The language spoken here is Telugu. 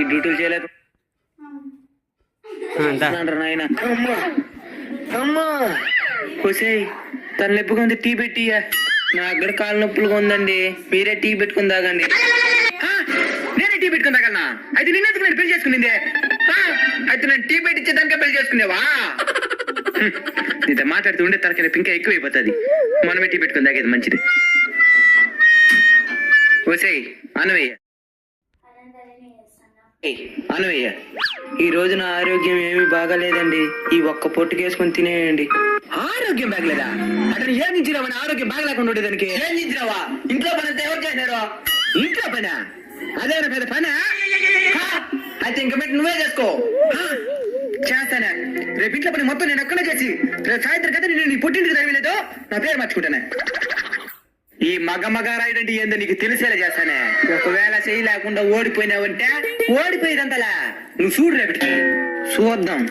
ఈ డ్యూటీలు నాయన. ఒసేయ్ తన నొప్పిగా ఉంది టీ పెట్టియా నా అక్కడ కాలు నొప్పులుగా ఉందండి. మీరే టీ పెట్టుకుని తాగండి. నేనే టీ పెట్టుకుని తాగలనా? అయితే నిన్నెందుకు నేను పెళ్ళి చేసుకునిందే? ఆ, అయితే నేను టీ పెట్టించేదానికే పెళ్ళి చేసుకునేవా? నీతో మాట్లాడుతూ ఉండే తరకనే ఇంకా ఎక్కువైపోతుంది. మనమే టీ పెట్టుకుని తాగేది మంచిది. ఒసేయ్ అనవయ్య అనవయ్య ఈ రోజు నా ఆరోగ్యం ఏమీ బాగాలేదండి. ఈ ఒక్క పొట్టుకేసుకొని తినేయండి. ఆరోగ్యం బాగలేదా? అతను ఏం ఇచ్చినావని ఆరోగ్యం బాగలేకుండా ఉండేదానికి ఏం ఇచ్చినావా? ఇంట్లో పని ఎవరు చేసినారు ఇంట్లో పనా? అదేమైనా పెద్ద పనా? అయితే ఇంక పెట్టి నువ్వే చేసుకో. చేస్తానే. రేపు ఇంట్లో పని మొత్తం నేను ఒక్కనే చేసి రేపు సాయంత్రం కదా నేను నీ పుట్టింటికి తరగలేదు నా పేరు మర్చిపోతానే ఈ మగ మగ రాయడంటే ఏందో నీకు తెలిసేలా చేస్తానే. ఒకవేళ చెయ్యి లేకుండా ఓడిపోయినావంటే ఓడిపోయేదంతలా నువ్వు చూడు రేపటికి. చూద్దాం.